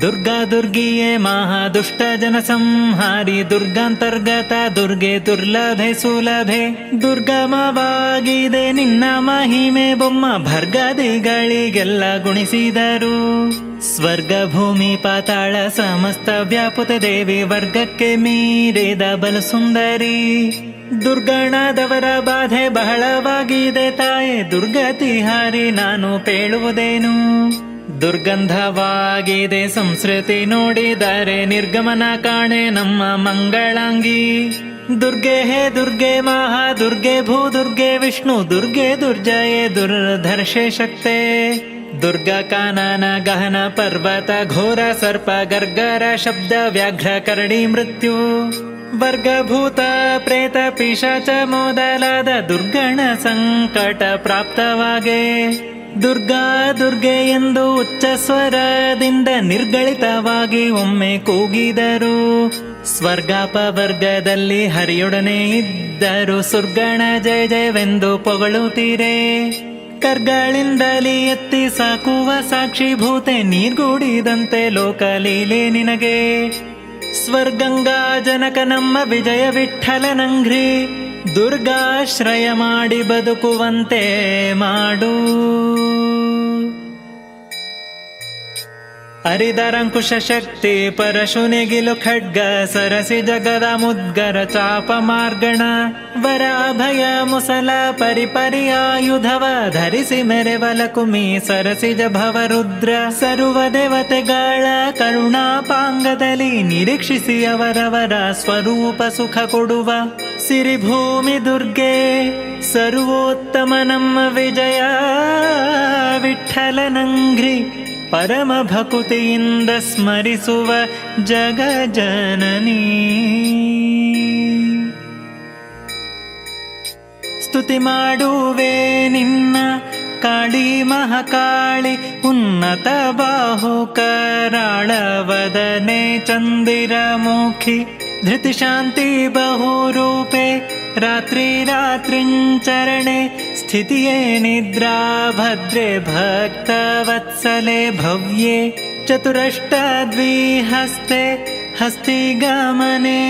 ದುರ್ಗಾ ದುರ್ಗಿಯೇ ಮಹಾದುಷ್ಟ ಜನ ಸಂಹಾರಿ ದುರ್ಗಾಂತರ್ಗತ ದುರ್ಗೆ ದುರ್ಲಭೆ ಸುಲಭೆ. ದುರ್ಗಮವಾಗಿದೆ ನಿನ್ನ ಮಹಿಮೆ, ಬೊಮ್ಮ ಭರ್ಗದಿಗಳಿಗೆಲ್ಲ ಗುಣಿಸಿದರು. ಸ್ವರ್ಗ ಭೂಮಿ ಪಾತಾಳ ಸಮಸ್ತ ವ್ಯಾಪುತ ದೇವಿ ವರ್ಗಕ್ಕೆ ಮೀರಿದ ಬಲು ಸುಂದರಿ ದುರ್ಗಣದವರ ಬಾಧೆ ಬಹಳವಾಗಿದೆ ತಾಯೇ ದುರ್ಗತಿ ಹಾರಿ ನಾನು ಪೇಳುವುದೇನು? ದುರ್ಗಂಧವಾಗಿದೆ ಸಂಸ್ಕೃತಿ ನೋಡಿದರೆ ನಿರ್ಗಮನ ಕಾಣೆ ನಮ್ಮ ಮಂಗಳಾಂಗಿ. ದುರ್ಗೆ ಹೇ ದುರ್ಗೆ ಮಹಾ ದುರ್ಗೆ ಭೂ ದುರ್ಗೆ ವಿಷ್ಣು ದುರ್ಗೆ ದುರ್ಜಯೇ ದುರ್ಧರ್ಷೆ ಶಕ್ತೆ. ದುರ್ಗ ಕಾನನ ಗಹನ ಪರ್ವತ ಘೋರ ಸರ್ಪ ಗರ್ಗರ ಶಬ್ದ ವ್ಯಾಘ್ರ ಕರಡಿ ಮೃತ್ಯು. ವರ್ಗಭೂತ ಪ್ರೇತ ಪಿಶಾಚ ಮೊದಲಾದ ದುರ್ಗಣ ಸಂಕಟ ಪ್ರಾಪ್ತವಾಗೆ. ದುರ್ಗಾ ದುರ್ಗೆ ಎಂದು ಉಚ್ಚ ಸ್ವರದಿಂದ ನಿರ್ಗಳಿತವಾಗಿ ಒಮ್ಮೆ ಕೂಗಿದರು. ಸ್ವರ್ಗಾಪವರ್ಗದಲ್ಲಿ ಹರಿಯೊಡನೆ ಇದ್ದರು. ಸುರ್ಗಣ ಜಯ ಜಯವೆಂದು ಪೊಗಳುತ್ತೀರೆ. ಕರ್ಗಳಿಂದಲಿ ಎತ್ತಿ ಸಾಕುವ ಸಾಕ್ಷಿಭೂತೆ ನೀರ್ಗೂಡಿದಂತೆ ಲೋಕಲೀಲೆ ನಿನಗೆ. ಸ್ವರ್ಗಂಗಾ ಜನಕ ನಮ್ಮ ವಿಜಯ ವಿಠಲನಂಘ್ರಿ ದುರ್ಗಾಶ್ರಯ ಮಾಡಿ ಬದುಕುವಂತೆ ಮಾಡು. ಹರಿದರಂಕುಶ ಶಕ್ತಿ ಪರಶುನಿಗಿಲು ಖಡ್ಗ ಸರಸಿ ಜಗದ ಮುದ್ಗರ ಚಾಪ ಮಾರ್ಗಣ. ವರ ಅಭಯ ಮುಸಲ ಪರಿಪರಿಯಾಯುಧವ ಧರಿಸಿ ಮೆರೆವಲ ಕುಮಿ ಸರಸಿಜ ಭವರುದ್ರ ಸರ್ವ ದೇವತೆಗಳ ಕರುಣಾಪಾಂಗದಲ್ಲಿ ನಿರೀಕ್ಷಿಸಿ ಅವರವರ ಸ್ವರೂಪ ಸುಖ ಕೊಡುವ. ಸಿರಿಭೂಮಿ ದುರ್ಗೆ, ಸರ್ವೋತ್ತಮ ನಮ್ಮ ವಿಜಯ. ವಿಠಲನಂಗ್ರಿ ಪರಮ ಭಕುತಿಯಿಂದ ಸ್ಮರಿಸುವ ಜಗ ಜನನೀ. ಸ್ತುತಿ ಮಾಡುವೆ ನಿನ್ನ ಕಾಳಿ ಮಹಾಕಾಳಿ, ಉನ್ನತ ಬಾಹು ಕರಾಳವದನೆ धृतिशान्ति बहुरूपे रात्रिरात्रिञ्चरणे स्थितिये निद्रा भद्रे भक्तवत्सले भव्ये चतुरष्टद्विहस्ते हस्तिगमने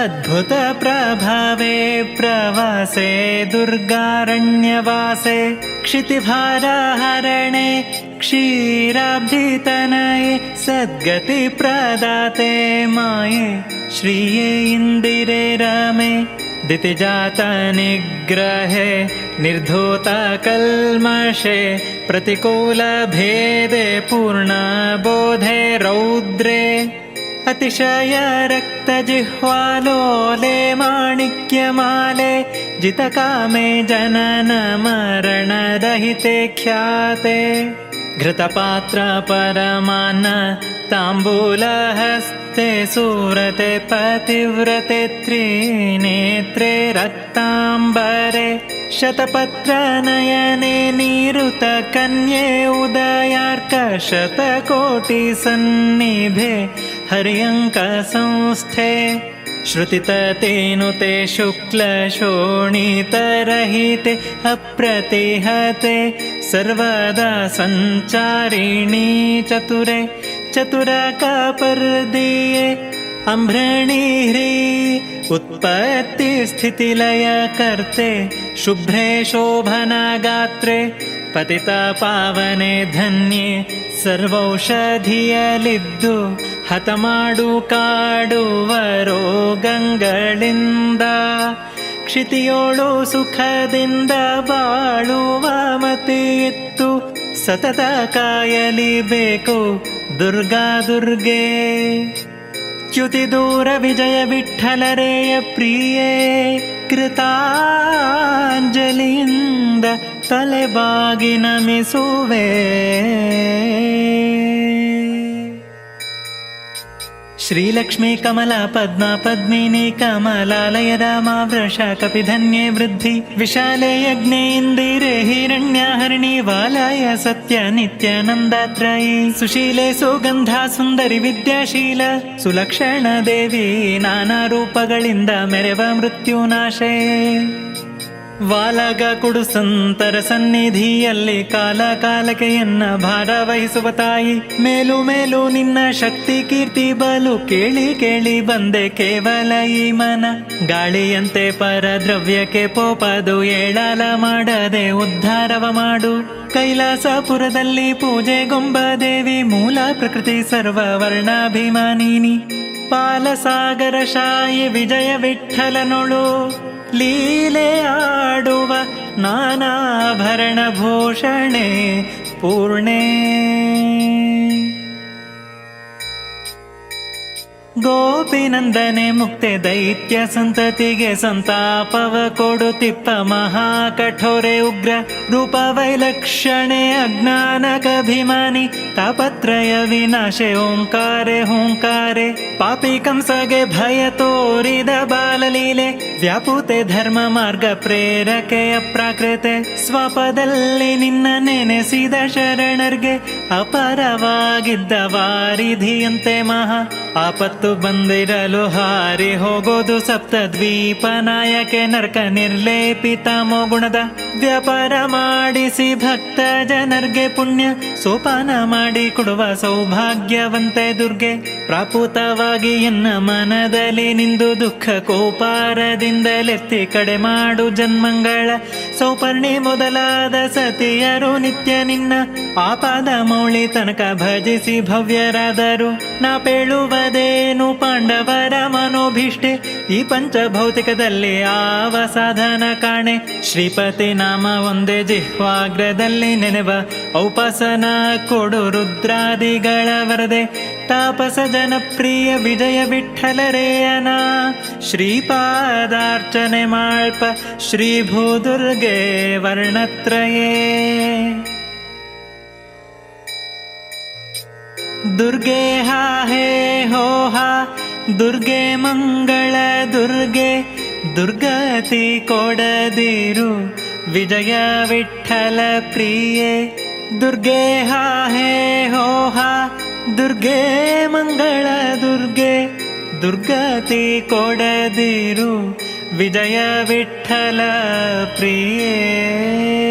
अद्भुतप्रभावे प्रवासे दुर्गारण्यवासे क्षितिभारहरणे क्षीराब्जितनये सद्गतिप्रदाते माये श्रिये इन्दिरे रमे दितिजातनिग्रहे निर्धोतकल्मषे प्रतिकूलभेदे पूर्णबोधे रौद्रे अतिशय रक्तजिह्वालोले माणिक्यमाले जितकामे जननमरणरहिते ख्याते। घृतपात्रपरमान ताम्बूलहस्ते सुव्रते पतिव्रते त्रिनेत्रे रक्ताम्बरे शतपत्रनयने निरुतकन्ये उदयार्कशतकोटिसन्निभे हरिङ्कसंस्थे श्रुतिततेनुते शुक्लशोणितरहिते अप्रतिहते सर्वदा सञ्चारिणी चतुरे चतुरकापर्दीये अमृणी ह्री उत्पत्तिस्थितिलयकर्ते शुभ्रे शोभना गात्रे पतिता पावने धन्ये सर्वौषधियलिद्धु ಹತ ಮಾಡು ಕಾಡುವ ರೋಗಗಳಿಂದ, ಕ್ಷಿತಿಯೋಳು ಸುಖದಿಂದ ಬಾಳುವ ಮತಿಯಿತ್ತು. ಸತತ ಕಾಯಲಿಬೇಕು ದುರ್ಗಾ ದುರ್ಗೆ. ಚ್ಯುತಿ ದೂರ ವಿಜಯ ವಿಠಲರೆಯ ಪ್ರಿಯೇ, ಕೃತಾಂಜಲಿಯಿಂದ ತಲೆಬಾಗಿ ನಮಿಸುವೆ. ಶ್ರೀಲಕ್ಷ್ಮೀ ಕಮಲ, ಪದ್ಮ ಪದ್ಮಿನಿ ಕಮಲಾಲಯ ರಾಮಾವೃಷ ಕಪಿಧನ್ಯೆ ವೃದ್ಧಿ, ವಿಶಾಲೆ ಯಜ್ಞೆ, ಇಂದಿರೆ ಹಿರಣ್ಯ ಹರಿಣಿ ಸತ್ಯ ನಿತ್ಯಾನಂದಾತ್ರಯಿ ಸುಶೀಲೆ ಸುಗಂಧ ಸುಂದರಿ ವಿದ್ಯಾಶೀಲ, ಸುಲಕ್ಷಣ ದೇವಿ, ನಾನಾ ರೂಪಗಳಿಂದ ಮೆರೆವ ಮೃತ್ಯುನಾಶೆ ವಾಲಗ ಕೊಡು ಸಂತರ ಸನ್ನಿಧಿಯಲ್ಲಿ ಕಾಲ ಕಾಲಕ್ಕೆ ಎನ್ನ ಭಾರ ವಹಿಸುವ ತಾಯಿ. ಮೇಲು ಮೇಲು ನಿನ್ನ ಶಕ್ತಿ ಕೀರ್ತಿ ಬಲು ಕೇಳಿ ಕೇಳಿ ಬಂದೆ ಕೇವಲ ಈ ಮನ. ಗಾಳಿಯಂತೆ ಪರದ್ರವ್ಯಕ್ಕೆ ಪೋಪದು ಏಳಾಲ ಮಾಡದೆ ಉದ್ಧಾರವ ಮಾಡು. ಕೈಲಾಸಪುರದಲ್ಲಿ ಪೂಜೆಗೊಂಬ ದೇವಿ ಮೂಲ ಪ್ರಕೃತಿ ಸರ್ವ ವರ್ಣಾಭಿಮಾನಿನಿ. ಪಾಲಸಾಗರ ಶಾಯಿ ವಿಜಯ ವಿಠಲನೊಳು ಲೀಲೆ ಆಡುವ ನಾನಾಭರಣ ಗೋಪಿನಂದನೆ ಮುಕ್ತೆ ದೈತ್ಯ ಸಂತತಿಗೆ ಸಂತಾಪವ ಕೊಡುತ್ತಿಪ್ಪ ಮಹಾ ಕಠೋರೆ ಉಗ್ರ ರೂಪ ವೈಲಕ್ಷಣೆ ಅಜ್ಞಾನಕಭಿಮಾನಿ ತಾಪತ್ರಯ ವಿನಾಶೆ ಓಂಕಾರೆ ಹೂಂಕಾರೆ ಪಾಪಿ ಕಂಸಗೆ ಭಯ ತೋರಿದ ಬಾಲಲೀಲೆ ವ್ಯಾಪುತೆ ಧರ್ಮ ಮಾರ್ಗ ಪ್ರೇರಕೆಯ ಪ್ರಾಕೃತೆ. ಸ್ವಪದಲ್ಲಿ ನಿನ್ನ ನೆನೆಸಿದ ಶರಣರ್ಗೆ ಅಪರವಾಗಿದ್ದ ವಾರಿಧಿಯಂತೆ ಮಹಾ. ಆಪತ್ತು ಬಂದಿರಲು ಹಾರಿ ಹೋಗೋದು ಸಪ್ತ ದ್ವೀಪ ನಾಯಕೆ ನರ್ಕ ನಿರ್ಲೇಪಿತ ಮೋಗುಣದ. ವ್ಯಾಪಾರ ಮಾಡಿಸಿ ಭಕ್ತ ಜನರ್ಗೆ ಪುಣ್ಯ, ಸೋಪಾನ ಮಾಡಿ ಕೊಡುವ ಸೌಭಾಗ್ಯವಂತೆ ದುರ್ಗೆ. ಪ್ರಾಪುತವಾಗಿ ಎನ್ನ ಮನದಲ್ಲಿ ನಿಂದು ದುಃಖ ಕೋಪಾರದಿಂದಲೆತ್ತಿ ಕಡೆ ಮಾಡು ಜನ್ಮಂಗಳ. ಸೌಪರ್ಣಿ ಮೊದಲಾದ ಸತಿಯರು ನಿತ್ಯ ನಿನ್ನ ಆಪಾದ ಮೌಳಿ ತನಕ ಭಜಿಸಿ ಭವ್ಯರಾದರು. ನಾ ಪೇಳುವುದೇನು ಪಾಂಡವರ ಮನೋಭೀಷ್ಟೆ ಈ ಪಂಚಭೌತಿಕದಲ್ಲಿ ಆವ ಸಾಧನ ಕಾಣೆ? ಶ್ರೀಪತಿ ನಾಮ ಒಂದೇ ಜಿಹ್ವಾಗ್ರದಲ್ಲಿ ನೆನೆವ. ಔಪಾಸನ ಕೊಡು ರುದ್ರಾದಿಗಳ ವರದೆ. ತಾಪಸ ಜನಪ್ರಿಯ ವಿಜಯ ವಿಠಲರೇಯನ. ಶ್ರೀಪಾದಾರ್ಚನೆ ಮಾಳ್ಪ ಶ್ರೀ ಭೂದುರ್ಗೆ ವರ್ಣತ್ರಯೇ. ದುರ್ಗೆ ಹಾ ಹೇ ಹೋ ಹಾ. ದುರ್ಗೆ ಮಂಗಳ ದುರ್ಗೆ, ದುರ್ಗತಿ ಕೊಡದಿರು. ವಿಜಯ ವಿಠಲ ಪ್ರಿಯೆ, ದುರ್ಗೆ ಹಾ ಹೇ ಹೋ ಹಾ. ದುರ್ಗೆ ಮಂಗಳ ದುರ್ಗೆ, ದುರ್ಗತಿ ಕೊಡದಿರು. ವಿಜಯ ವಿಠಲ ಪ್ರಿಯೆ.